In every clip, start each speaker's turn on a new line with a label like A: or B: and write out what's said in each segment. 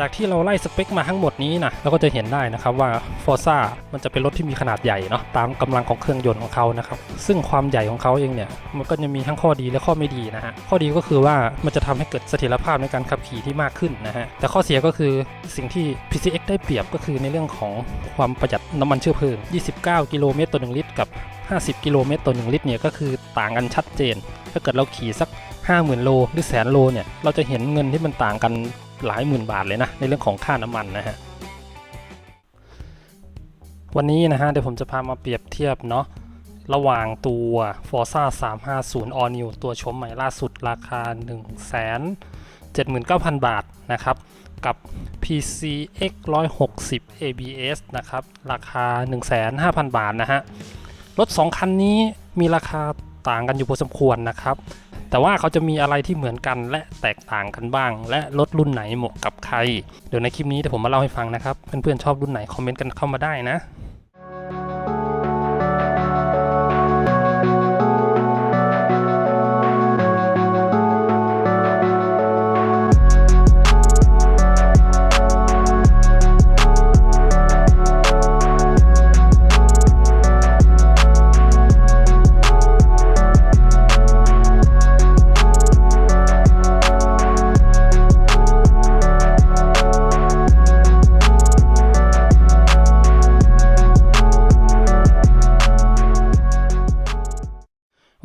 A: จากที่เราไล่สเปคมาทั้งหมดนี้นะเราก็จะเห็นได้นะครับว่า Forza มันจะเป็นรถที่มีขนาดใหญ่เนาะตามกำลังของเครื่องยนต์ของเขานะครับซึ่งความใหญ่ของเขาเองเนี่ยมันก็จะมีทั้งข้อดีและข้อไม่ดีนะฮะข้อดีก็คือว่ามันจะทำให้เกิดเสถียรภาพในการขับขี่ที่มากขึ้นนะฮะแต่ข้อเสียก็คือสิ่งที่ PCX ได้เปรียบก็คือในเรื่องของความประหยัดน้ำมันเชื้อเพลิง 29 กิโลเมตรต่อ1ลิตรกับ 50 กิโลเมตรต่อ1ลิตรเนี่ยก็คือต่างกันชัดเจน ถ้าเกิดเราขี่สัก 50,000 โลหรือแสนโลเนี่ยเราจะเห็นเงินที่มันต่างกัน หลายหมื่นบาทเลยนะ ในเรื่องของค่าน้ำมันนะฮะ วันนี้นะฮะเดี๋ยวผมจะพามาเปรียบเทียบเนาะระหว่างตัว Forza 350 All New ตัวชมใหม่ล่าสุดราคา 179,000 บาทนะครับ กับ PCX 160 ABS นะครับ ราคา 1,500,000 บาทนะฮะ รถ 2 คันนี้มีราคาต่างกันอยู่พอสมควรนะครับ แต่ว่าเขาจะมีอะไรที่เหมือนกันและแตกต่างกันบ้าง และรถรุ่นไหนเหมาะกับใคร เดี๋ยวในคลิปนี้เดี๋ยวผมมาเล่าให้ฟังนะครับ เพื่อนๆชอบรุ่นไหนคอมเมนต์กันเข้ามาได้นะ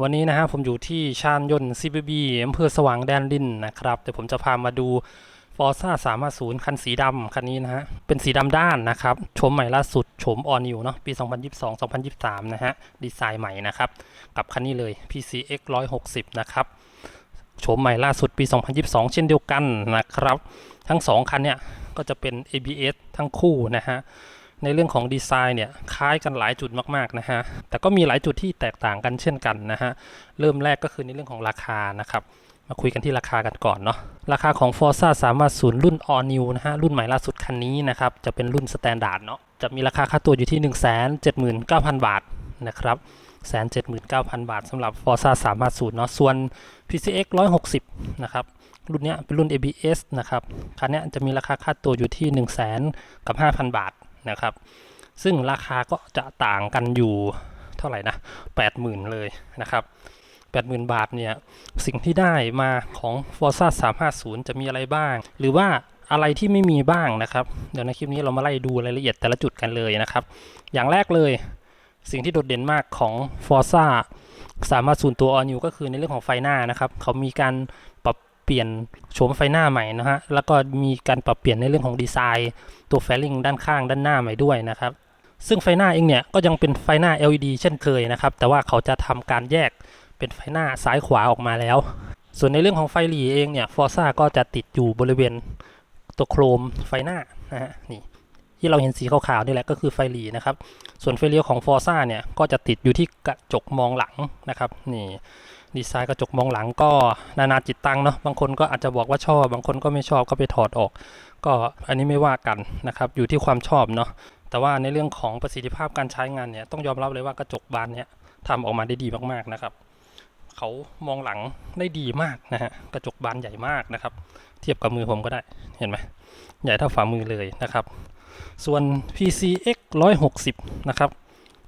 A: วันนี้นะฮะผมอยู่ที่ชานยนต์ CBB อำเภอสว่างแดนดินนะครับเดี๋ยวผมจะพามาดู Forza 350 คันสีดำคันนี้นะฮะ เป็นสีดำด้านนะครับโฉมใหม่ล่าสุดโฉมออนิวเนาะ ปี 2022-2023 นะฮะ ดีไซน์ใหม่นะครับ กับคันนี้เลย PCX 160 นะครับโฉมใหม่ล่าสุดปี 2022 เช่นเดียวกันนะครับ ทั้ง 2 คันเนี่ย ก็จะเป็น ABS ทั้งคู่นะฮะ ในเรื่องของดีไซน์เนี่ยคล้ายกันหลายจุดมากๆนะฮะแต่ก็มีหลายจุดที่แตกต่างกันเช่นกันนะฮะเริ่มแรกก็คือในเรื่องของราคานะครับมาคุยกันที่ราคากันก่อนเนาะราคาของ Forza 350รุ่น All New นะฮะ รุ่นใหม่ล่าสุดคันนี้นะครับ จะเป็นรุ่น Standard เนาะจะมีราคาค่าตัวอยู่ที่ 179,000 บาทนะครับ179,000 บาทสำหรับ Forza 350เนาะส่วน PCX 160 นะครับ รุ่นเนี้ยเป็นรุ่น ABS นะครับ คันเนี้ยจะมีราคาค่าตัวอยู่ที่ 1 0 0 0 0กับ5,000 บาท นะครับ ซึ่งราคาก็จะต่างกันอยู่เท่าไหร่นะ80,000 เลยนะครับ80,000 บาทเนี่ย สิ่งที่ได้มาของ Forza 350 จะมีอะไรบ้าง หรือว่าอะไรที่ไม่มีบ้างนะครับ เดี๋ยวในคลิปนี้เรามาไล่ดูรายละเอียดแต่ละจุดกันเลยนะครับ อย่างแรกเลยสิ่งที่โดดเด่นมากของ Forza 350 ตัว All New ก็คือในเรื่องของไฟหน้านะครับ เขามีการปรับเปลี่ยนโฉมไฟหน้าใหม่นะฮะ แล้วก็มีการปรับเปลี่ยนในเรื่องของดีไซน์ ตัวแฟลิงด้านข้างด้านหน้าใหม่ด้วยนะครับ ซึ่งไฟหน้าเองเนี่ยก็ยังเป็นไฟหน้า LED เช่นเคยนะครับ แต่ว่าเขาจะทำการแยกเป็นไฟหน้าซ้ายขวาออกมาแล้ว ส่วนในเรื่องของไฟหลีเองเนี่ยฟอร์ซ่าก็จะติดอยู่บริเวณตัวโครมไฟหน้านะฮะนี่ที่เราเห็นสีขาวๆนี่แหละก็คือไฟหลีนะครับ ส่วนไฟเลี้ยวของฟอร์ซ่าเนี่ยก็จะติดอยู่ที่กระจกมองหลังนะครับนี่ดีไซน์กระจกมองหลังก็นานาจิตตังเนาะบางคนก็อาจจะบอกว่าชอบ บางคนก็ไม่ชอบก็ไปถอดออก ก็อันนี้ไม่ว่ากันนะครับอยู่ที่ความชอบเนาะแต่ว่าในเรื่องของประสิทธิภาพการใช้งานเนี่ยต้องยอมรับเลยว่ากระจกบานเนี่ยทำออกมาได้ดีมากๆนะครับ เขามองหลังได้ดีมากนะฮะกระจกบานใหญ่มากนะครับ เทียบกับมือผมก็ได้เห็นไหมใหญ่เท่าฝ่ามือเลยนะครับ ส่วน PCX 160 นะครับ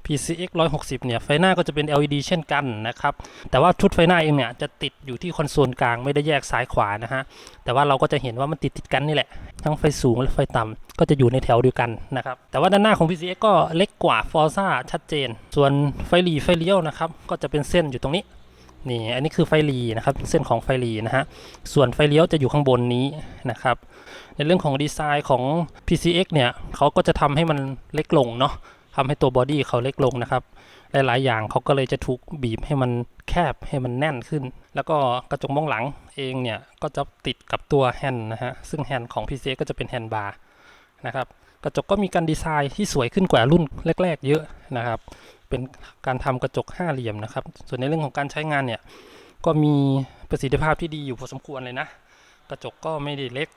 A: PCX 160 เนี่ย ไฟหน้าก็จะเป็น LED เช่นกันนะครับ แต่ว่าชุดไฟหน้าเองเนี่ย จะติดอยู่ที่คอนโซลกลางไม่ได้แยกซ้ายขวานะฮะ แต่ว่าเราก็จะเห็นว่ามันติดติดกันนี่แหละ ทั้งไฟสูงและไฟต่ำก็จะอยู่ในแถวเดียวกันนะครับ แต่ว่าด้านหน้าของ PCX ก็เล็กกว่า Forza ชัดเจน ส่วนไฟหลีไฟเลี้ยวนะครับ ก็จะเป็นเส้นอยู่ตรงนี้นี่อันนี้คือไฟหลีนะครับเส้นของไฟหลีนะฮะส่วนไฟเลี้ยวจะอยู่ข้างบนนี้นะครับ ในเรื่องของดีไซน์ของ PCX เนี่ยเขาก็จะทำให้มันเล็กลงเนาะ ทำให้ตัวบอดี้เขาเล็กลงนะครับ หลายๆ อย่างเขาก็เลยจะถูกบีบให้มันแคบให้มันแน่นขึ้น แล้วก็กระจกมองหลังเองเนี่ยก็จะติดกับตัวแฮนด์นะฮะ ซึ่งแฮนด์ของ PCX ก็จะเป็นแฮนด์บาร์นะครับ กระจกก็มีการดีไซน์ที่สวยขึ้นกว่ารุ่นแรก ๆ เยอะนะครับ เป็นการทำกระจกห้าเหลี่ยมนะครับ ส่วนในเรื่องของการใช้งานเนี่ยก็มีประสิทธิภาพที่ดีอยู่พอสมควรเลยนะ กระจกก็ไม่ได้เล็ก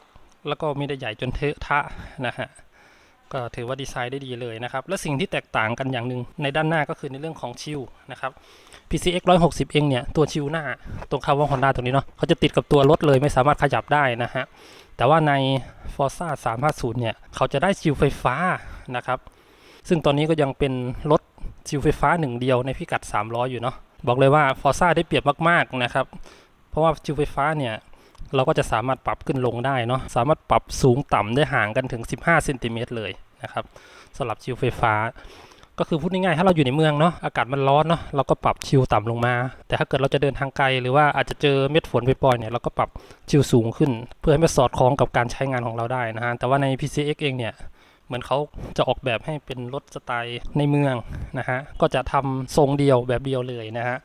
A: แล้วก็ไม่ได้ใหญ่จนเทอะทะนะฮะ ก็ถือว่าดีไซน์ได้ดีเลยนะครับ และสิ่งที่แตกต่างกันอย่างหนึ่งในด้านหน้าก็คือในเรื่องของชิลนะครับ PCX 160 เองเนี่ย ตัวชิลหน้าตรงคำว่า Honda ตรงนี้เนาะเขาจะติดกับตัวรถเลยไม่สามารถขยับได้นะฮะ แต่ว่าใน Forza 350 เนี่ย เขาจะได้ชิลไฟฟ้านะครับ ซึ่งตอนนี้ก็ยังเป็นรถชิลไฟฟ้าหนึ่งเดียวในพิกัด 300 อยู่เนาะบอกเลยว่า Forza ได้เปรียบมากๆนะครับเพราะว่าชิลไฟฟ้าเนี่ย เราก็จะสามารถปรับขึ้นลงได้เนาะสามารถปรับสูงต่ำได้ห่างกันถึง 15เซนติเมตรเลยนะครับสำหรับชิลไฟฟ้า ก็คือพูดง่ายๆถ้าเราอยู่ในเมืองเนาะอากาศมันร้อนเนาะเราก็ปรับชิลต่ำลงมา แต่ถ้าเกิดเราจะเดินทางไกลหรือว่าอาจจะเจอเม็ดฝนปล่อยๆเนี่ยเราก็ปรับชิลสูงขึ้น เพื่อให้มันสอดคล้องกับการใช้งานของเราได้นะฮะแต่ว่าใน PCX เองเนี่ยเหมือนเขาจะออกแบบให้เป็นรถสไตล์ในเมืองนะฮะก็จะทำทรงเดียวแบบเดียวเลยนะฮะ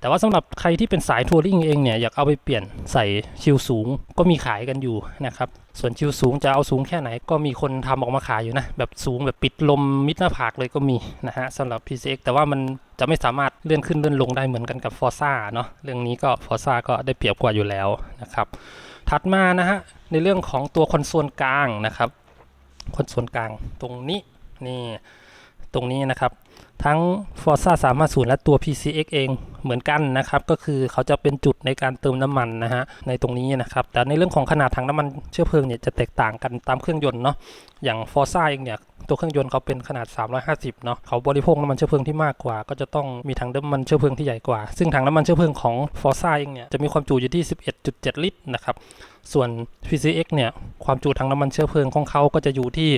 A: แต่ว่าสำหรับใครที่เป็นสายทัวริงเองเนี่ยอยากเอาไปเปลี่ยนใส่ชิลสูงก็มีขายกันอยู่นะครับ ส่วนชิลสูงจะเอาสูงแค่ไหนก็มีคนทำออกมาขายอยู่นะ แบบสูงแบบปิดลมมิดหน้าผากเลยก็มีนะฮะสำหรับ PCX แต่ว่ามันจะไม่สามารถเลื่อนขึ้นเลื่อนลงได้เหมือนกันกับ Forza เนาะเรื่องนี้ก็ Forza ก็ได้เปรียบกว่าอยู่แล้วนะครับถัดมานะฮะในเรื่องของตัวคอนโซลกลางนะครับคอนโซลกลางตรงนี้นี่ตรงนี้นะครับ ทั้ง Forza 350 และตัว PCX เองเหมือนกันนะครับก็คือเขาจะเป็นจุดในการเติมน้ำมันนะฮะในตรงนี้นะครับแต่ในเรื่องของขนาดถังน้ำมันเชื้อเพลิงเนี่ยจะแตกต่างกันตามเครื่องยนต์เนาะอย่าง Forza เองเนี่ยตัวเครื่องยนต์เขาเป็นขนาด 350 เนาะเขาบริโภคน้ำมันเชื้อเพลิงที่มากกว่า ก็จะต้องมีถังน้ำมันเชื้อเพลิงที่ใหญ่กว่า ซึ่งถังน้ำมันเชื้อเพลิงของ Forza เองเนี่ยจะมีความจุอยู่ที่ 11.7 ลิตรนะครับส่วน PCX เนี่ยความจุถังน้ำมันเชื้อเพลิงของเขาก็จะอยู่ที่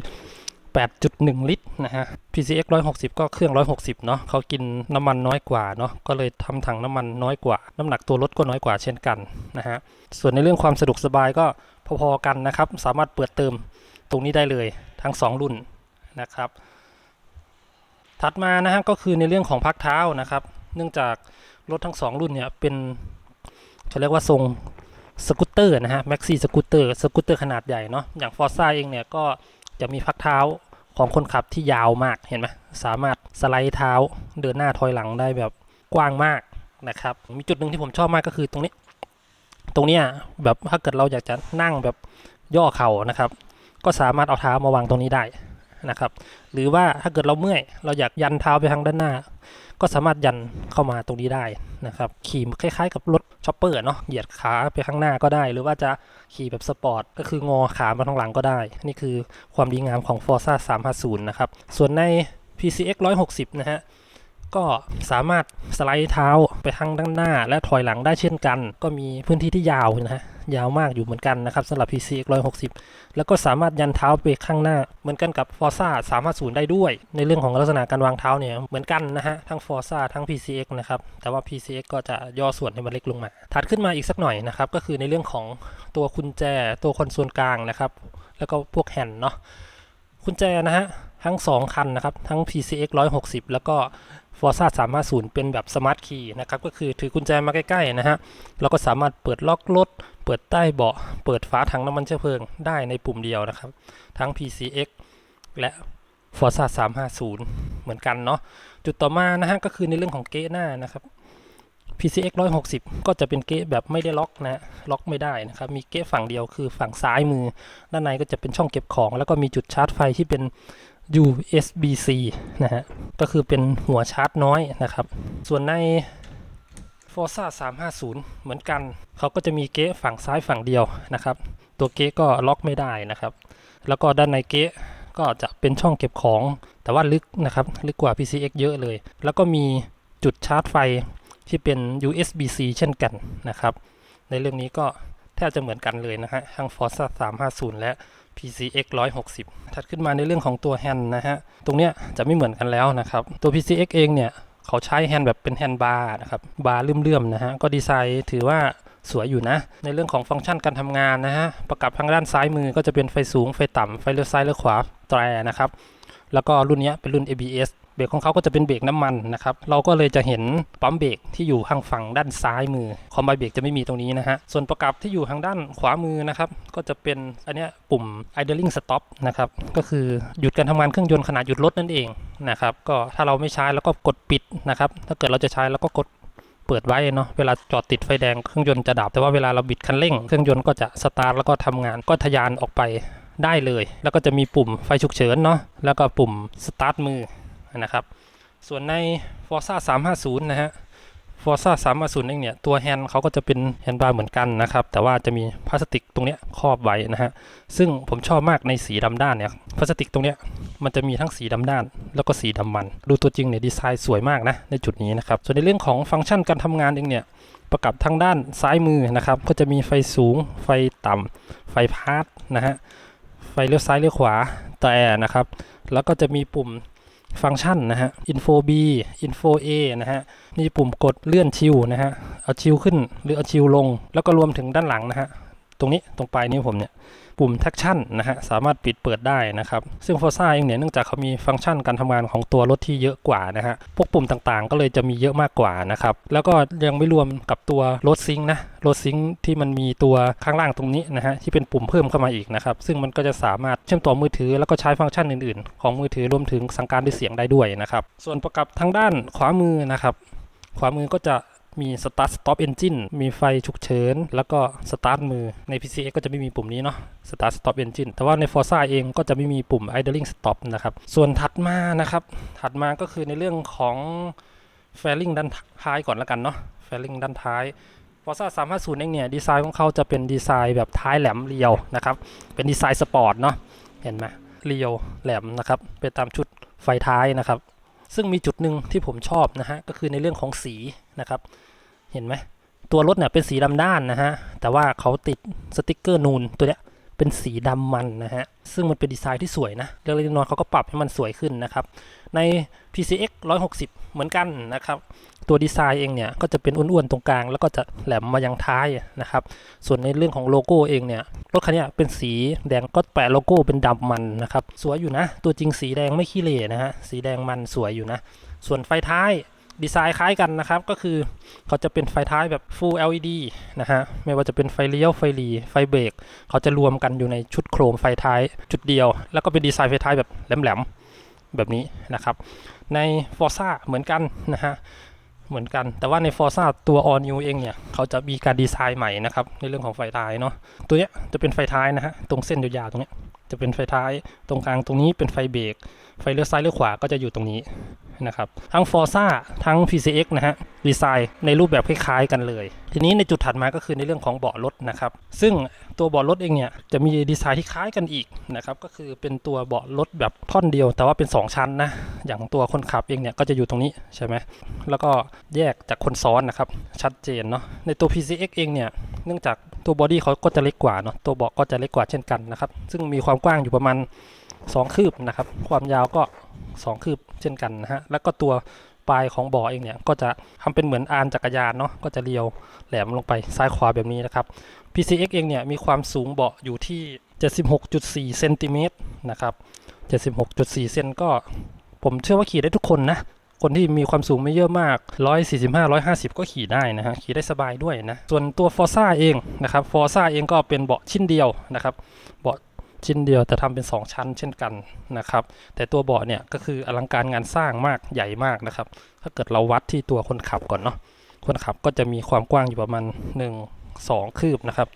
A: 8.1 ลิตรนะฮะ PCX 160 ก็เครื่อง 160 เนาะเขากินน้ำมันน้อยกว่าเนาะ ก็เลยทำถังน้ำมันน้อยกว่า น้ำหนักตัวรถก็น้อยกว่าเช่นกันนะฮะ ส่วนในเรื่องความสะดวกสบายก็พอๆกันนะครับ สามารถเปิดเติมตรงนี้ได้เลยทั้ง 2 รุ่นนะครับ ถัดมานะฮะก็คือในเรื่องของพักเท้านะครับ เนื่องจากรถทั้ง 2 รุ่นเนี่ยเป็นเขาเรียกว่าทรงสกูตเตอร์นะฮะแม็กซี่สกูตเตอร์สกูตเตอร์ขนาดใหญ่เนาะอย่าง Forza เองเนี่ยก็ จะมีพักเท้าของคนขับที่ยาวมากเห็นไหมสามารถสไลด์เท้าเดินหน้าถอยหลังได้แบบกว้างมากนะครับมีจุดหนึ่งที่ผมชอบมากก็คือตรงนี้ ตรงเนี้ยแบบถ้าเกิดเราอยากจะนั่งแบบย่อเข่านะครับ ก็สามารถเอาเท้ามาวางตรงนี้ได้ นะครับ หรือว่าถ้าเกิดเราเมื่อย เราอยากยันเท้าไปทางด้านหน้า ก็สามารถยันเข้ามาตรงนี้ได้นะครับ ขี่คล้ายๆ กับรถช็อปเปอร์เนาะ เหยียดขาไปข้างหน้าก็ได้ หรือว่าจะขี่แบบสปอร์ต ก็คืองอขามาทางหลังก็ได้ นี่คือความดีงามของ Forza 350 นะครับ ส่วนใน PCX 160 นะฮะก็สามารถสไลด์เท้าไปทางด้านหน้า และถอยหลังได้เช่นกัน ก็มีพื้นที่ที่ยาวนะฮะ ยาวมากอยู่เหมือนกันนะครับสำหรับ PCX 160 แล้วก็สามารถยันเท้าไปข้างหน้า เหมือนกันกับ Forza 350 ได้ด้วย ในเรื่องของลักษณะการวางเท้าเนี่ยเหมือนกันนะฮะทั้ง Forza ทั้ง PCX นะครับแต่ว่า PCX ก็จะย่อส่วนให้มันเล็กลงมา ถัดขึ้นมาอีกสักหน่อยนะครับก็คือในเรื่องของตัวกุญแจตัวคอนโซลกลางนะครับแล้วก็พวกแฮนด์เนาะกุญแจนะฮะทั้ง 2 คันนะครับทั้ง PCX 160 แล้วก็ Forza 350 เป็นแบบสมาร์ทคีย์นะครับก็คือถือกุญแจมาใกล้ๆนะฮะเราก็สามารถเปิดล็อกรถ เปิดใต้เบาะ เปิดฝาถังน้ำมันเชื้อเพลิงได้ในปุ่มเดียวนะครับ ทั้ง PCX และ Forza 350 เหมือนกันเนาะจุดต่อมานะฮะก็คือในเรื่องของเก๊ะหน้านะครับ PCX 160 ก็จะเป็นเก๊ะแบบไม่ได้ล็อกนะล็อกไม่ได้นะครับ มีเก๊ะฝั่งเดียวคือฝั่งซ้ายมือ ด้านในก็จะเป็นช่องเก็บของ แล้วก็มีจุดชาร์จไฟที่เป็น USB-C นะฮะ ก็คือเป็นหัวชาร์จน้อยนะครับ ส่วนใน Forza 350 เหมือนกัน เขาก็จะมีเก๊ะฝั่งซ้ายฝั่งเดียวนะครับ ตัวเก๊ะก็ล็อกไม่ได้นะครับ แล้วก็ด้านในเก๊ะก็จะเป็นช่องเก็บของ แต่ว่าลึกนะครับ ลึกกว่า PCX เยอะเลย แล้วก็มีจุดชาร์จไฟที่เป็น USB-C เช่นกันนะครับ ในเรื่องนี้ก็แทบจะเหมือนกันเลยนะฮะ ทั้ง Forza 350 และ PCX 160 ถัดขึ้นมาในเรื่องของตัวแฮนด์นะฮะ ตรงเนี้ยจะไม่เหมือนกันแล้วนะครับ ตัว PCX เองเนี่ย เขาใช้แฮนด์แบบเป็นแฮนด์บาร์นะครับ บาร์เลื่อมๆนะฮะ ก็ดีไซน์ถือว่าสวยอยู่นะ ในเรื่องของฟังก์ชันการทำงานนะฮะ ประกับทางด้านซ้ายมือก็จะเป็นไฟสูง ไฟต่ำไฟเลี้ยวซ้ายเลี้ยวขวาแตรนะครับ แล้วก็รุ่นเนี้ยเป็นรุ่น ABS เบรกของเขาก็จะเป็นเบรกน้ำมันนะครับ เราก็เลยจะเห็นปั๊มเบรกที่อยู่ข้างฝั่งด้านซ้ายมือ คอมไบเบรกจะไม่มีตรงนี้นะฮะ ส่วนประกับที่อยู่ทางด้านขวามือนะครับ ก็จะเป็นอันนี้ปุ่ม idling stop นะครับ ก็คือหยุดการทำงานเครื่องยนต์ขณะหยุดรถนั่นเองนะครับ ก็ถ้าเราไม่ใช้แล้วก็กดปิดนะครับ ถ้าเกิดเราจะใช้แล้วก็กดเปิดไว้เนาะเวลาจอดติดไฟแดงเครื่องยนต์จะดับ แต่ว่าเวลาเราบิดคันเร่ง เครื่องยนต์ก็จะสตาร์ทแล้วก็ทำงานก็ทะยานออกไปได้เลย แล้วก็จะมีปุ่มไฟฉุกเฉินเนาะแล้วก็ปุ่มสตาร์ทมือ นะครับ ส่วนใน Forza 350 นะฮะ Forza 350เองเนี่ย ตัวแฮนด์เขาก็จะเป็นแฮนด์บาร์เหมือนกันนะครับ แต่ว่าจะมีพลาสติกตรงเนี้ยครอบไว้นะฮะ ซึ่งผมชอบมากในสีดำด้านเนี่ย พลาสติกตรงเนี้ยมันจะมีทั้งสีดำด้าน แล้วก็สีดำมัน ดูตัวจริงเนี่ยดีไซน์สวยมากนะในจุดนี้นะครับ ส่วนในเรื่องของฟังก์ชันการทำงานเองเนี่ยประกับทางด้านซ้ายมือนะครับ ก็จะมีไฟสูง ไฟต่ำไฟพาร์ทนะฮะ ไฟเลี้ยวซ้ายเลี้ยวขวาแต่นะครับ แล้วก็จะมีปุ่ม ฟังก์ชันนะฮะ info B info A นะฮะ มีปุ่มกดเลื่อนชิวนะฮะ เอาชิวขึ้นหรือเอาชิวลง แล้วก็รวมถึงด้านหลังนะฮะ ตรงนี้ตรงปลายนิ้วผมเนี่ยปุ่ม traction นะฮะสามารถปิดเปิดได้นะครับซึ่ง Forza เองเนี่ยเนื่องจากเขามีฟังก์ชันการทำงานของตัวรถที่เยอะกว่านะฮะพวกปุ่มต่างๆ ก็เลยจะมีเยอะมากกว่านะครับแล้วก็ยังไม่รวมกับตัวรถซิงค์นะรถซิงค์ที่มันมีตัวข้างล่างตรงนี้นะฮะที่เป็นปุ่มเพิ่มเข้ามาอีกนะครับซึ่งมันก็จะสามารถเชื่อมต่อมือถือ แล้วก็ใช้ฟังก์ชันอื่นๆ ของมือถือรวมถึงสั่งการด้วยเสียงได้ด้วยนะครับส่วนประกับทางด้านขวามือนะครับขวามือก็จะ มี start stop engine มีไฟฉุกเฉิน แล้วก็ start มือ ใน PCX ก็จะไม่มีปุ่มนี้เนาะ start stop engine แต่ว่าใน Forza เองก็จะไม่มีปุ่ม idling stop นะครับ ส่วนถัดมานะครับ ถัดมาก็คือในเรื่องของ fairing ด้านท้ายก่อนแล้วกันเนาะ fairing ด้านท้าย Forza 350เองเนี่ย ดีไซน์ของเขาจะเป็นดีไซน์แบบท้ายแหลมเรียวนะครับ เป็นดีไซน์สปอร์ตเนาะเห็นไหมเรียวแหลมนะครับเป็นตามชุดไฟท้ายนะครับ ซึ่งมีจุดหนึ่งที่ผมชอบนะฮะ ก็คือในเรื่องของสี นะครับ เห็นไหมตัวรถเนี่ยเป็นสีดำด้านนะฮะ แต่ว่าเขาติดสติกเกอร์นูนตัวเนี้ยเป็นสีดำมันนะฮะ ซึ่งมันเป็นดีไซน์ที่สวยนะเรื่องเล็กน้อยเขาก็ปรับให้มันสวยขึ้นนะครับ ใน PCX 160 เหมือนกันนะครับ ตัวดีไซน์เองเนี่ยก็จะเป็นอ้วนๆตรงกลาง แล้วก็จะแหลมมายังท้ายนะครับ ส่วนในเรื่องของโลโก้เองเนี่ยรถคันเนี้ยเป็นสีแดงก็แปะโลโก้เป็นดำมันนะครับ สวยอยู่นะ ตัวจริงสีแดงไม่ขี้เหร่นะฮะ สีแดงมันสวยอยู่นะ ส่วนไฟท้าย ดีไซน์คล้ายกันนะครับ ก็คือเขาจะเป็นไฟท้ายแบบ Full LED นะฮะ ไม่ว่าจะเป็นไฟเลี้ยว ไฟหลีไฟเบรก เขาจะรวมกันอยู่ในชุดโครมไฟท้ายจุดเดียว แล้วก็เป็นดีไซน์ไฟท้ายแบบแหลมๆ แบบนี้นะครับ ใน Forza เหมือนกันนะฮะ เหมือนกัน แต่ว่าใน Forza ตัว All New เองเนี่ย เขาจะมีการดีไซน์ใหม่นะครับ ในเรื่องของไฟท้ายเนาะ ตัวเนี้ยจะเป็นไฟท้ายนะฮะ ตรงเส้นยาวๆตรงเนี้ย จะเป็นไฟท้าย ตรงกลางตรงนี้เป็นไฟเบรก ไฟเลี้ยวซ้ายเลี้ยวขวาก็จะอยู่ตรงนี้นะครับ ทั้ง Forza ทั้ง PCX นะฮะ ดีไซน์ในรูปแบบคล้ายๆกันเลย ทีนี้ในจุดถัดมาก็คือในเรื่องของเบาะรถนะครับ ซึ่ง ตัวเบาะรถเองเนี่ยจะมีดีไซน์ที่คล้ายกันอีกนะครับก็คือเป็นตัวเบาะรถแบบท่อนเดียว แต่ว่าเป็น 2 ชั้นนะอย่างตัวคนขับเองเนี่ยก็จะอยู่ตรงนี้ใช่ไหมแล้วก็แยกจากคนซ้อนนะครับชัดเจนเนาะในตัว PCX เองเนี่ยเนื่องจากตัวบอดี้เขาก็จะเล็กกว่าเนาะตัวเบาะก็จะเล็กกว่าเช่นกันนะครับซึ่งมีความกว้างอยู่ประมาณ 2 คืบนะครับความยาวก็ 2 คืบเช่นกันนะฮะแล้วก็ตัว ปลายของเบาะเองเนี่ยก็จะทำเป็นเหมือนอานจักรยานเนาะก็จะเรียวแหลมลงไปซ้ายขวาแบบนี้นะครับ PCX เองเนี่ยมีความสูงเบาะอยู่ที่ 76.4เซนติเมตรนะครับ76.4เซนก็ ผมเชื่อว่าขี่ได้ทุกคนนะ คนที่มีความสูงไม่เยอะมาก 145 150 ก็ขี่ได้นะฮะ ขี่ได้สบายด้วยนะ ส่วนตัว Forza เองนะครับ Forza เองก็เป็นเบาะชิ้นเดียวนะครับ เบาะ ชิ้นเดียวแต่ทำเป็น 2 ชั้นเช่นกันนะครับ แต่ตัวเบาะเนี่ยก็คืออลังการงานสร้างมากใหญ่มากนะครับ ถ้าเกิดเราวัดที่ตัวคนขับก่อนเนาะคนขับก็จะมีความกว้างอยู่ประมาณ 1 2 คืบนะครับ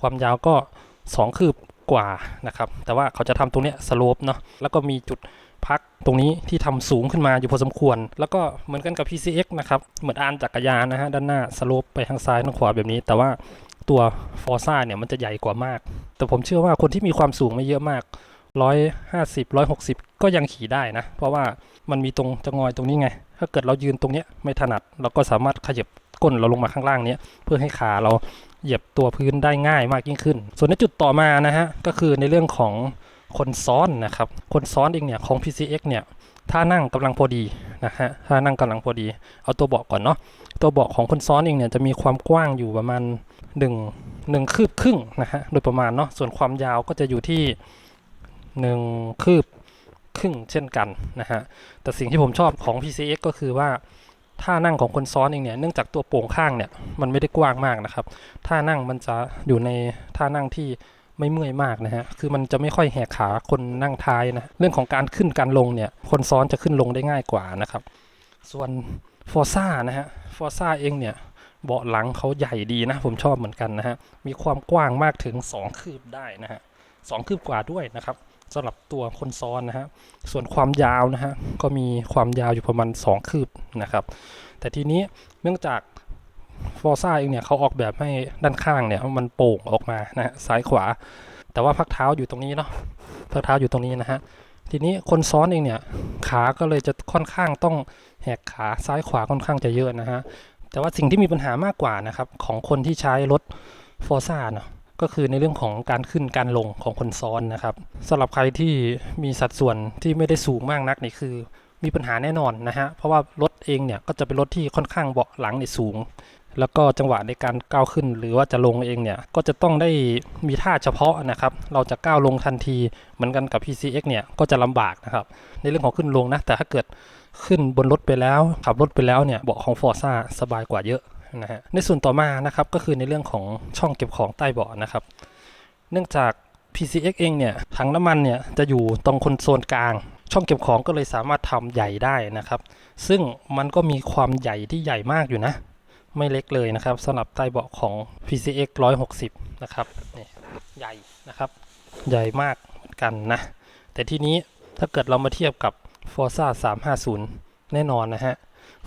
A: ความยาวก็ 2 คืบกว่านะครับ แต่ว่าเขาจะทำตรงเนี้ยสโลปเนาะแล้วก็มีจุดพักตรงนี้ที่ทำสูงขึ้นมาอยู่พอสมควร แล้วก็เหมือนกันกับ PCX นะครับ เหมือนอานจักรยานนะฮะด้านหน้าสโลปไปทางซ้ายทางขวาแบบนี้ แต่ว่า ตัว Forza เนี่ยมันจะใหญ่กว่ามาก แต่ผมเชื่อว่าคนที่มีความสูงไม่เยอะมาก 150 160 ก็ยังขี่ได้นะ เพราะว่ามันมีตรงจะงอยตรงนี้ไง ถ้าเกิดเรายืนตรงเนี้ยไม่ถนัด เราก็สามารถขยับก้นเราลงมาข้างล่างเนี้ยเพื่อให้ขาเราเหยียบตัวพื้นได้ง่ายมากยิ่งขึ้น ส่วนในจุดต่อมานะฮะก็คือในเรื่องของคนซ้อนนะครับ คนซ้อนเองเนี่ยของ PCX เนี่ยท่านั่งกำลังพอดีนะฮะท่านั่งกำลังพอดี เอาตัวเบาะก่อนเนาะตัวเบาะของคนซ้อนเองเนี่ยจะมีความกว้างอยู่ประมาณ 1 1 คืบครึ่งนะฮะโดยประมาณเนาะส่วนความยาวก็จะอยู่ที่ 1 คืบครึ่งเช่นกันนะฮะแต่สิ่งที่ผมชอบของ PCX ก็คือว่าท่านั่งของคนซ้อนเองเนี่ยเนื่องจากตัวโป่งข้างเนี่ยมันไม่ได้กว้างมากนะครับท่านั่งมันจะอยู่ในท่านั่งที่ไม่เมื่อยมากนะฮะ คือมันจะไม่ค่อยแหกขาคนนั่งท้ายนะ เรื่องของการขึ้นการลงเนี่ย คนซ้อนจะขึ้นลงได้ง่ายกว่านะครับ ส่วน Forza นะฮะ Forza เองเนี่ย เบาะหลังเขาใหญ่ดีนะ ผมชอบเหมือนกันนะฮะ มีความกว้างมากถึง 2 คืบได้นะฮะสองคืบกว่าด้วยนะครับสำหรับตัวคนซ้อนนะฮะ ส่วนความยาวนะฮะ ก็มีความยาวอยู่ประมาณ 2 คืบนะครับ แต่ทีนี้เนื่องจากฟอร์ซ่าเองเนี่ยเขาออกแบบให้ด้านข้างเนี่ยมันโป่งออกมานะฮะซ้ายขวา แต่ว่าพักเท้าอยู่ตรงนี้เนาะพักเท้าอยู่ตรงนี้นะฮะทีนี้คนซ้อนเองเนี่ยขาก็เลยจะค่อนข้างต้องแหกขาซ้ายขวาค่อนข้างจะเยอะนะฮะ แต่ว่าสิ่งที่มีปัญหามากกว่านะครับของคนที่ใช้รถฟอร์ซ่าเนาะก็คือในเรื่องของการขึ้นการลงของคนซ้อนนะครับสำหรับใครที่มีสัดส่วนที่ไม่ได้สูงมากนักนี่คือมีปัญหาแน่นอนนะฮะเพราะว่ารถเองเนี่ยก็จะเป็นรถที่ค่อนข้างเบาะหลังเนี่ยสูง แล้วก็จังหวะในการก้าวขึ้น หรือว่าจะลงเองเนี่ยก็จะต้องได้มีท่าเฉพาะนะครับเราจะก้าวลงทันทีเหมือนกันกับ PCX เนี่ยก็จะลำบากนะครับในเรื่องของขึ้นลงนะแต่ถ้าเกิด ขึ้นบนรถไปแล้ว ขับรถไปแล้วเนี่ยเบาะของ Forza สบายกว่าเยอะนะฮะในส่วนต่อมานะครับก็คือในเรื่องของช่องเก็บของใต้เบาะนะครับ เนื่องจาก PCX เองเนี่ยถังน้ำมันเนี่ยจะอยู่ตรงคนโซนกลาง ช่องเก็บของก็เลยสามารถทำใหญ่ได้นะครับ ซึ่งมันก็มีความใหญ่ที่ใหญ่มากอยู่นะ ไม่เล็กเลยนะครับสำหรับใต้เบาะของ PCX 160 นะครับนี่ใหญ่นะครับ ใหญ่มากเหมือนกันนะ แต่ทีนี้ถ้าเกิดเรามาเทียบกับ Forza 350แน่นอนนะฮะ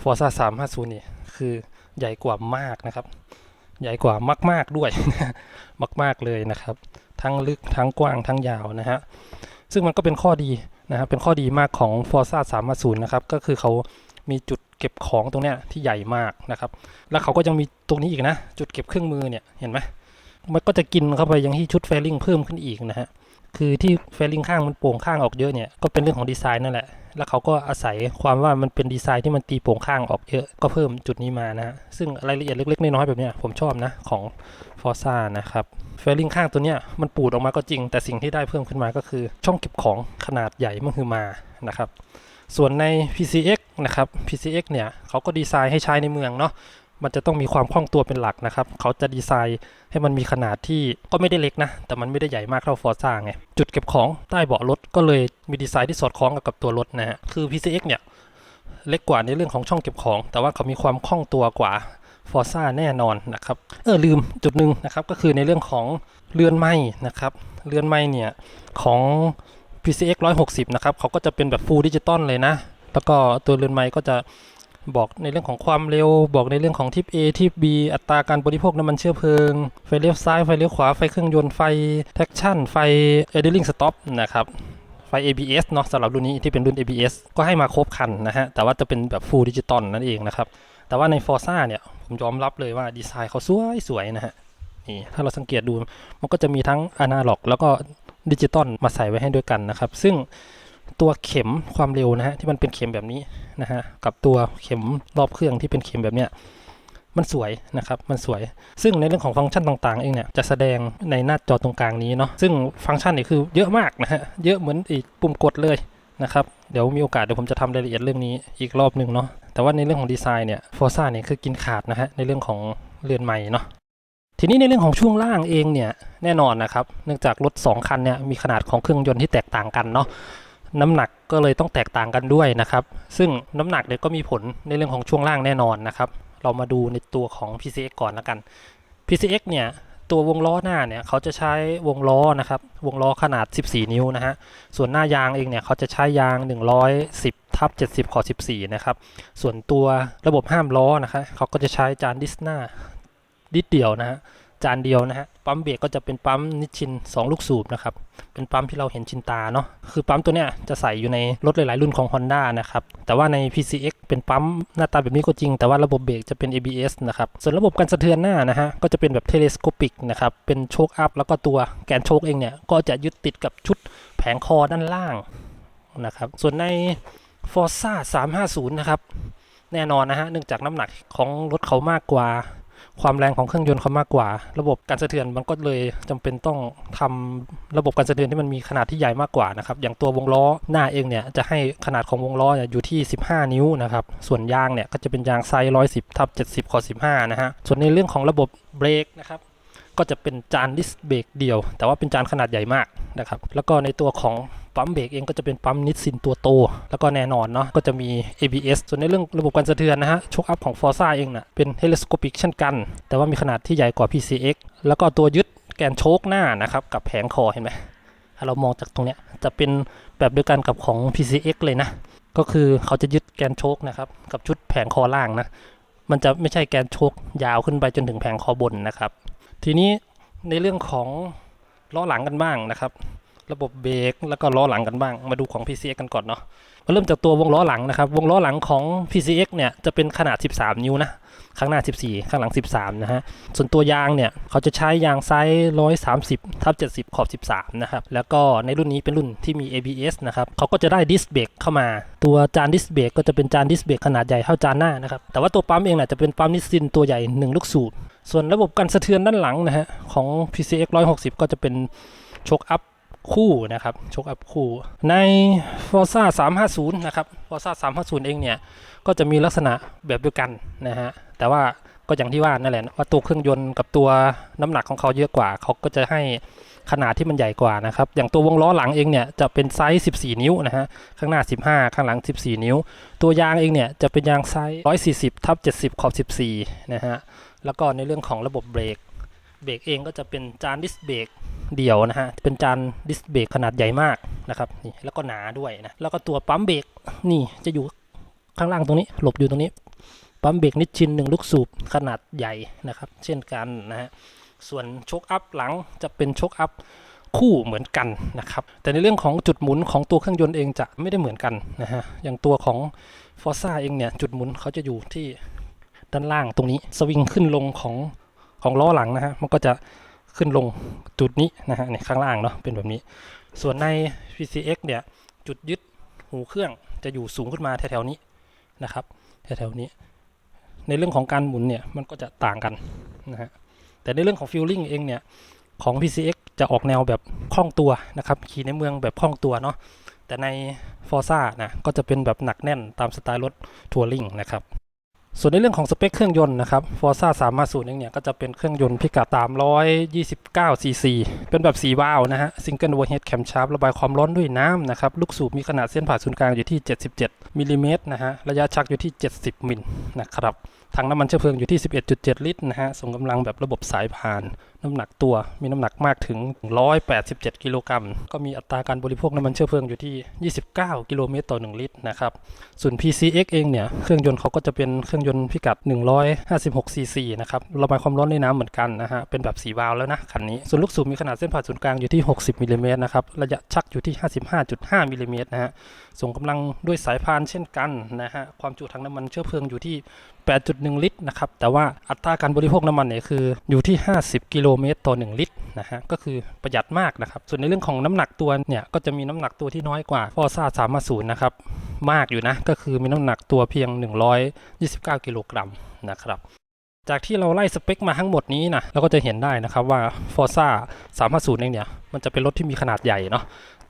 A: Forza 350นี่คือใหญ่กว่ามากนะครับ ใหญ่กว่ามาก ๆด้วย มาก ๆ เลยนะครับ ทั้งลึกทั้งกว้างทั้งยาวนะฮะซึ่งมันก็เป็นข้อดีนะครับเป็นข้อดีมากของ Forza 350นะครับ ก็คือเขามีจุดเก็บของตรงเนี้ยที่ใหญ่มากนะครับ แล้วเขาก็ยังมีตรงนี้อีกนะ จุดเก็บเครื่องมือเนี่ย เห็นไหมมันก็จะกินเข้าไปยังที่ชุดแฟลิงเพิ่มขึ้นอีกนะฮะ คือที่แฟลิงข้างมันโป่งข้างออกเยอะเนี่ย ก็เป็นเรื่องของดีไซน์นั่นแหละ แล้วเขาก็อาศัยความว่ามันเป็นดีไซน์ที่มันตีโป่งข้างออกเยอะก็เพิ่มจุดนี้มานะฮะซึ่งรายละเอียดเล็กๆน้อยๆแบบนี้ผมชอบนะของฟอร์ซ่านะครับเฟลลิงข้างตัวเนี้ยมันปูดออกมาก็จริง แต่สิ่งที่ได้เพิ่มขึ้นมาก็คือ ช่องเก็บของขนาดใหญ่มันคือมานะครับส่วนใน PCX นะครับ PCX เนี่ยเขาก็ดีไซน์ให้ใช้ในเมืองเนาะ มันจะต้องมีความคล่องตัวเป็นหลักนะครับ เขาจะดีไซน์ให้มันมีขนาดที่ก็ไม่ได้เล็กนะ แต่มันไม่ได้ใหญ่มากเท่า Forza ไง จุดเก็บของใต้เบาะรถก็เลยมีดีไซน์ที่สอดคล้องกับตัวรถนะฮะ คือ PCX เนี่ย เล็กกว่าในเรื่องของช่องเก็บของ แต่ว่าเขามีความคล่องตัวกว่าฟอร์ซ่าแน่นอนนะครับ เออลืมจุดหนึ่งนะครับก็คือในเรื่องของเรือนไม้นะครับ เรือนไม้เนี่ยของ PCX 160 นะครับเขาก็จะเป็นแบบฟูลดิจิตอลเลยนะ แล้วก็ตัวเรือนไม้ก็จะ บอกในเรื่องของความเร็ว บอกในเรื่องของทิป A ทิป B อัตราการบริโภคน้ำมันเชื้อเพลิง ไฟเลี้ยวซ้าย ไฟเลี้ยวขวา ไฟเครื่องยนต์ ไฟแท็กชั่น ไฟ idling stop นะครับไฟ ABS เนาะสำหรับรุ่นนี้ที่เป็นรุ่น ABS ก็ให้มาครบคันนะฮะ แต่ว่าจะเป็นแบบ full ดิจิตอลนั่นเองนะครับ แต่ว่าใน Forza เนี่ย ผมยอมรับเลยว่าดีไซน์เขาสวยสวยนะฮะ นี่ถ้าเราสังเกตดู มันก็จะมีทั้งอนาล็อก แล้วก็ดิจิตอลมาใส่ไว้ให้ด้วยกันนะครับ ซึ่ง ตัวเข็มความเร็วนะฮะที่มันเป็นเข็มแบบนี้นะฮะกับตัวเข็มรอบเครื่องที่เป็นเข็มแบบเนี้ยมันสวยนะครับ มันสวย ซึ่งในเรื่องของฟังก์ชันต่างๆ เองเนี่ย จะแสดงในหน้าจอตรงกลางนี้เนาะ ซึ่งฟังก์ชันนี่คือเยอะมากนะฮะ เยอะเหมือนอีกปุ่มกดเลยนะครับ เดี๋ยวมีโอกาสเดี๋ยวผมจะทำรายละเอียดเรื่องนี้อีกรอบหนึ่งเนาะ แต่ว่าในเรื่องของดีไซน์เนี่ยฟอร์ซ่าเนี่ยคือกินขาดนะฮะในเรื่องของเรือนใหม่เนาะ ทีนี้ในเรื่องของช่วงล่างเองเนี่ยแน่นอนนะครับ เนื่องจากรถ2คันเนี่ยมีขนาดของเครื่องยนต์ที่แตกต่างกันเนาะ น้ำหนักก็เลยต้องแตกต่างกันด้วยนะครับ ซึ่งน้ำหนักเนี่ยก็มีผลในเรื่องของช่วงล่างแน่นอนนะครับ เรามาดูในตัวของ PCX ก่อนละกัน PCX เนี่ยตัววงล้อหน้าเนี่ยเขาจะใช้วงล้อนะครับ วงล้อขนาด 14 นิ้วนะฮะ ส่วนหน้ายางเองเนี่ยเขาจะใช้ยาง 110ทับ70 ขอ 14 นะครับ ส่วนตัวระบบห้ามล้อนะคะเขาก็จะใช้จานดิสหน้าดิดเดียวนะฮะ จานเดียวนะฮะปั๊มเบรกก็จะเป็นปั๊มนิชชิน 2 ลูกสูบนะครับเป็นปั๊มที่เราเห็นชินตาเนาะคือปั๊มตัวเนี้ยจะใส่อยู่ในรถหลายๆรุ่นของ Honda นะครับแต่ว่าใน PCX เป็นปั๊มหน้าตาแบบนี้ก็จริง แต่ว่าระบบเบรกจะเป็น ABS นะครับส่วนระบบการสะเทือนหน้านะฮะก็จะเป็นแบบเทเลสโคปิกนะครับเป็นโชคอัพแล้วก็ตัวแกนโชคเองเนี่ยก็จะยึดติดกับชุดแผงคอด้านล่างนะครับส่วนใน Forza 350 นะครับแน่นอนนะฮะเนื่องจากน้ำหนักของรถเขามากกว่า ความแรงของเครื่องยนต์เขามากกว่า ระบบการสะเทือนมันก็เลยจำเป็นต้องทำระบบการสะเทือนที่มันมีขนาดที่ใหญ่มากกว่านะครับอย่างตัววงล้อหน้าเองเนี่ยจะให้ขนาดของวงล้อเนี่ยอยู่ที่ 15 นิ้วนะครับส่วนยางเนี่ยก็จะเป็นยางไซส์110ทับ70ขอ15นะฮะส่วนในเรื่องของระบบเบรกนะครับก็จะเป็นจานดิสเบรกเดียว แต่ว่าเป็นจานขนาดใหญ่มากนะครับแล้วก็ในตัวของ ปั๊มเบรกเองก็จะเป็นปั๊มนิสซินตัวโต แล้วก็แน่นอนเนาะก็จะมี ABS ส่วนในเรื่องระบบการสะเทือนนะฮะโชคอัพของ Forza เองนะ่ะเป็น telescopic เช่นกัน แต่ว่ามีขนาดที่ใหญ่กว่า PCX แล้วก็ตัวยึดแกนโชคหน้านะครับกับแผงคอเห็นไหมถ้าเรามองจากตรงเนี้ยจะเป็นแบบเดียวกันกับของ PCX เลยนะ ก็คือเขาจะยึดแกนโชคนะครับกับชุดแผงคอล่างนะมันจะไม่ใช่แกนโชคยาวขึ้นไปจนถึงแผงคอบนนะครับ ทีนี้ในเรื่องของล้อหลังกันบ้างนะครับ ระบบเบรกแล้วก็ล้อหลังกันบ้าง มาดูของ PCX กันก่อนเนาะมาเริ่มจากตัววงล้อหลังนะครับ วงล้อหลังของ PCX เนี่ยจะเป็นขนาด 13 นิ้วนะข้างหน้า 14 ข้างหลัง 13 นะฮะ ส่วนตัวยางเนี่ย เขาจะใช้ยางไซส์ 130ทับ70 ขอบ 13 นะครับ แล้วก็ในรุ่นนี้เป็นรุ่นที่มี ABS นะครับ เขาก็จะได้ดิสเบรกเข้ามา ตัวจานดิสเบรกก็จะเป็นจานดิสเบรกขนาดใหญ่เท่าจานหน้านะครับ แต่ว่าตัวปั๊มเองเนี่ยจะเป็นปั๊มนิสซินตัวใหญ่ 1 ลูกสูบส่วนระบบกันสะเทือนด้านหลังนะฮะของ PCX 160 ก็จะเป็นโชคอัพ คู่นะครับโชคอัพคู่ใน Forza 350 นะครับ Forza 350 เองเนี่ย ก็จะมีลักษณะแบบเดียวกันนะฮะ แต่ว่าก็อย่างที่ว่านั่นแหละว่าตัวเครื่องยนต์กับตัวน้ำหนักของเขาเยอะกว่า เขาก็จะให้ขนาดที่มันใหญ่กว่านะครับ อย่างตัววงล้อหลังเองเนี่ยจะเป็นไซส์ 14 นิ้วนะฮะ ข้างหน้า 15 ข้างหลัง 14 นิ้ว ตัวยางเองเนี่ยจะเป็นยางไซส์ 140ทับ70 ขอบ 14 นะฮะ แล้วก็ในเรื่องของระบบเบรก เบรกเองก็จะเป็นจานดิสเบรก เดี่ยวนะฮะ เป็นจานดิสเบรกขนาดใหญ่มากนะครับนี่แล้วก็หนาด้วยนะ แล้วก็ตัวปั๊มเบรกนี่จะอยู่ข้างล่างตรงนี้ หลบอยู่ตรงนี้ ปั๊มเบรกนิชชินหนึ่งลูกสูบขนาดใหญ่นะครับ เช่นกันนะฮะ ส่วนโชคอัพหลังจะเป็นโชคอัพคู่เหมือนกันนะครับ แต่ในเรื่องของจุดหมุนของตัวเครื่องยนต์เองจะไม่ได้เหมือนกันนะฮะ อย่างตัวของ f o r z a เองเนี่ยจุดหมุนเขาจะอยู่ที่ด้านล่างตรงนี้ สวิงขึ้นลงของของล้อหลังนะฮะ มันก็จะ ขึ้นลงจุดนี้นะฮะในข้างล่างเนาะเป็นแบบนี้ ส่วนใน PCX เนี่ยจุดยึดหูเครื่องจะอยู่สูงขึ้นมาแถวๆนี้นะครับแถวๆนี้ ในเรื่องของการหมุนเนี่ยมันก็จะต่างกันนะฮะแต่ในเรื่องของฟิลลิ่งเองเนี่ยของ PCX จะออกแนวแบบคล่องตัวนะครับขี่ในเมืองแบบคล่องตัวเนาะแต่ใน Forza นะก็จะเป็นแบบหนักแน่นตามสไตล์รถทัวริงนะครับ ส่วนในเรื่องของสเปคเครื่องยนต์นะครับ Forza 350เองเนี่ยก็จะเป็นเครื่องยนต์พิกัด329 cc เป็นแบบ 4 วาล์วนะฮะ Single Overhead Camshaft ระบายความร้อนด้วยน้ำนะครับ ลูกสูบมีขนาดเส้นผ่าศูนย์กลางอยู่ที่ 77มิลลิเมตรนะฮะ ระยะชักอยู่ที่ 70มิลนะครับถังน้ำมันเชื้อเพลิงอยู่ที่ 11.7 ลิตรนะฮะส่งกำลังแบบระบบสายพาน น้ำหนักตัวมีน้ำหนักมากถึง 187 กิโลกรัม ก็มีอัตราการบริโภคน้ำมันเชื้อเพลิงอยู่ที่ 29 กิโลเมตรต่อ 1 ลิตรนะครับ ส่วน PCX เองเนี่ย เครื่องยนต์เขาก็จะเป็นเครื่องยนต์พิกัด 156ซีซีนะครับ ระบายความร้อนด้วยน้ำเหมือนกันนะฮะ เป็นแบบ4วาล์วแล้วนะคันนี้ ส่วนลูกสูบมีขนาดเส้นผ่าศูนย์กลางอยู่ที่ 60มิลลิเมตรนะครับ ระยะชักอยู่ที่ 55.5มิลลิเมตรนะฮะ ส่งกำลังด้วยสายพานเช่นกันนะฮะ ความจุถังน้ำมันเชื้อเพลิงอยู่ที่ 8.1 ลิตรนะครับ แต่ว่าอัตราการบริโภคน้ำมันเนี่ยคืออยู่ที่ 50 กิโลเมตรต่อ 1 ลิตรนะฮะ ก็คือประหยัดมากนะครับ ส่วนในเรื่องของน้ำหนักตัวเนี่ย ก็จะมีน้ำหนักตัวที่น้อยกว่า f o r z a 350 นะครับ มากอยู่นะ ก็คือมีน้ำหนักตัวเพียง 129 กิโลกรัมนะครับจากที่เราไล่สเปคมาทั้งหมดนี้นะเราก็จะเห็นได้นะครับว่า Forza 350เองเนี่ยมันจะเป็นรถที่มีขนาดใหญ่เนาะ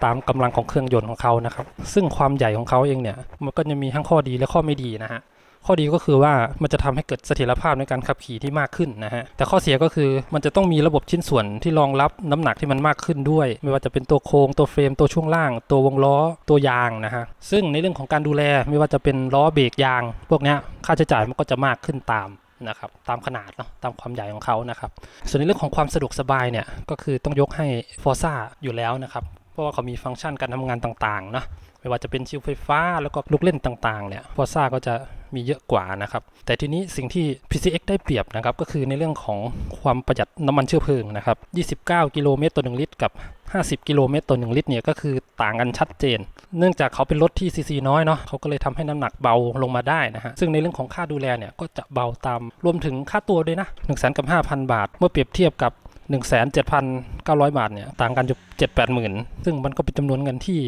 A: ตามกำลังของเครื่องยนต์ของเขานะครับ ซึ่งความใหญ่ของเขาเองเนี่ยมันก็จะมีทั้งข้อดีและข้อไม่ดีนะฮะ ข้อดีก็คือว่ามันจะทำให้เกิดเสถียรภาพในการขับขี่ที่มากขึ้นนะฮะ แต่ข้อเสียก็คือมันจะต้องมีระบบชิ้นส่วนที่รองรับน้ำหนักที่มันมากขึ้นด้วย ไม่ว่าจะเป็นตัวโครงตัวเฟรม ตัวช่วงล่าง ตัววงล้อ ตัวยางนะฮะ ซึ่งในเรื่องของการดูแลไม่ว่าจะเป็นล้อเบรกยาง พวกนี้ค่าใช้จ่ายมันก็จะมากขึ้นตามนะครับตามขนาดเนาะตามความใหญ่ของเขานะครับ ส่วนในเรื่องของความสะดวกสบายเนี่ยก็คือต้องยกให้ Forza อยู่แล้วนะครับ เพราะว่าเขามีฟังก์ชันการทำงานต่างๆเนาะ ไม่ว่าจะเป็นชิวไฟฟ้าแล้วก็ลูกเล่นต่างๆเนี่ย Forza ก็จะมีเยอะกว่านะครับ แต่ทีนี้สิ่งที่ PCX ได้เปรียบนะครับ ก็คือในเรื่องของความประหยัดน้ำมันเชื้อเพลิงนะครับ 29 กิโลเมตรต่อ 1 ลิตร กับ 50 กิโลเมตรต่อ 1 ลิตรเนี่ยก็คือต่างกันชัดเจน เนื่องจากเขาเป็นรถที่ซีซีน้อยเนาะเขาก็เลยทำให้น้ำหนักเบาลงมาได้นะฮะ ซึ่งในเรื่องของค่าดูแลเนี่ยก็จะเบาตาม รวมถึงค่าตัวด้วยนะ1 0 0 0 0กับ5,000บาท เมื่อเปรียบเทียบกับ 17,900 บาทเนี่ยต่างกันอยู่7 8หมื่นซึ่งมันก็เป็นจำนวนเงินที่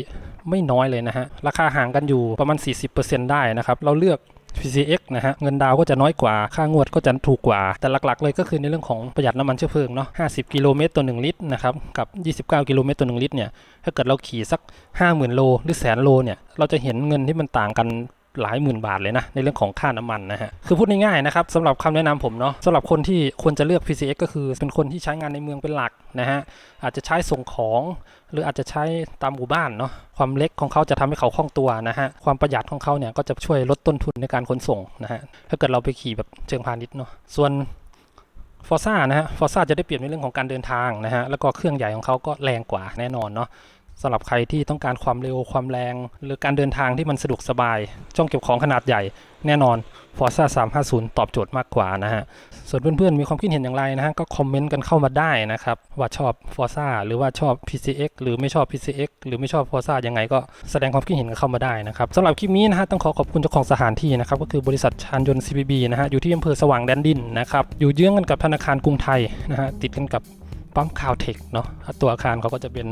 A: ไม่น้อยเลยนะฮะ ราคาห่างกันอยู่ประมาณ 40%ได้นะครับ เราเลือก PCX นะฮะ เงินดาวก็จะน้อยกว่า ค่างวดก็จะถูกกว่า แต่หลักๆ เลยก็คือในเรื่องของประหยัดน้ำมันเชื้อเพลิงเนาะ 50 กิโลเมตรต่อ 1 ลิตรนะครับ กับ 29 กิโลเมตรต่อ 1 ลิตรเนี่ย ถ้าเกิดเราขี่สัก 50,000 โล หรือแสนโลเนี่ย เราจะเห็นเงินที่มันต่างกัน หลายหมื่นบาทเลยนะในเรื่องของค่าน้ำมันนะฮะคือพูดง่ายๆนะครับสำหรับคำแนะนำผมเนาะสำหรับคนที่ควรจะเลือก PCX ก็คือเป็นคนที่ใช้งานในเมืองเป็นหลักนะฮะอาจจะใช้ส่งของหรืออาจจะใช้ตามหมู่บ้านเนาะความเล็กของเขาจะทำให้เขาคล่องตัวนะฮะความประหยัดของเขาเนี่ยก็จะช่วยลดต้นทุนในการขนส่งนะฮะถ้าเกิดเราไปขี่แบบเชิงพาณิชย์เนาะส่วนฟอร์ซ่านะฮะฟอร์ซ่าจะได้เปรียบในเรื่องของการเดินทางนะฮะแล้วก็เครื่องใหญ่ของเขาก็แรงกว่าแน่นอนเนาะ สำหรับใครที่ต้องการความเร็วความแรง หรือการเดินทางที่มันสะดวกสบาย ช่องเก็บของขนาดใหญ่ แน่นอน Forza 350 ตอบโจทย์มากกว่านะฮะ ส่วนเพื่อนๆ มีความคิดเห็นอย่างไรนะฮะ ก็คอมเมนต์กันเข้ามาได้นะครับ ว่าชอบ Forza หรือว่าชอบ PCX หรือไม่ชอบ PCX หรือไม่ชอบ Forza ยังไงก็แสดงความคิดเห็นกันเข้ามาได้นะครับสำหรับคลิปนี้นะฮะต้องขอขอบคุณเจ้าของสถานที่นะครับก็คือบริษัทชานยนต์ CBB นะฮะอยู่ที่อำเภอสว่างแดนดินนะครับอยู่เยื้องกันกับธนาคารกรุงไทยนะฮะติดกันกับปั๊มคาวเทคเนาะตัวอาคารเขาก็จะเป็น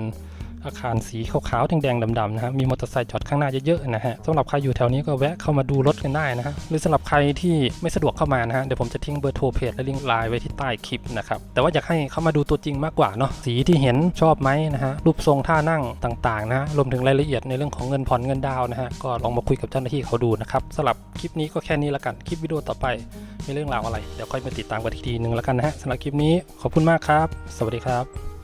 A: อาคารสีขาวๆแดงๆดำๆนะฮะมีมอเตอร์ไซค์จอดข้างหน้าเยอะๆนะฮะสำหรับใครอยู่แถวนี้ก็แวะเข้ามาดูรถกันได้นะฮะหรือสำหรับใครที่ไม่สะดวกเข้ามานะฮะเดี๋ยวผมจะทิ้งเบอร์โทรเพจและลิงก์ไลน์ไว้ที่ใต้คลิปนะครับแต่ว่าอยากให้เข้ามาดูตัวจริงมากกว่าเนาะสีที่เห็นชอบไหมนะฮะรูปทรงท่านั่งต่างๆนะฮะรวมถึงรายละเอียดในเรื่องของเงินผ่อนเงินดาวนะฮะก็ลองมาคุยกับเจ้าหน้าที่เขาดูนะครับสำหรับคลิปนี้ก็แค่นี้ละกันคลิปวิดีโอต่อไปมีเรื่องราวอะไรเดี๋ยวค่อยมาติดตามกันอีกทีหนึ่งละกันนะฮะสำหรับคลิปนี้ขอบคุณมากครับ สวัสดีครับ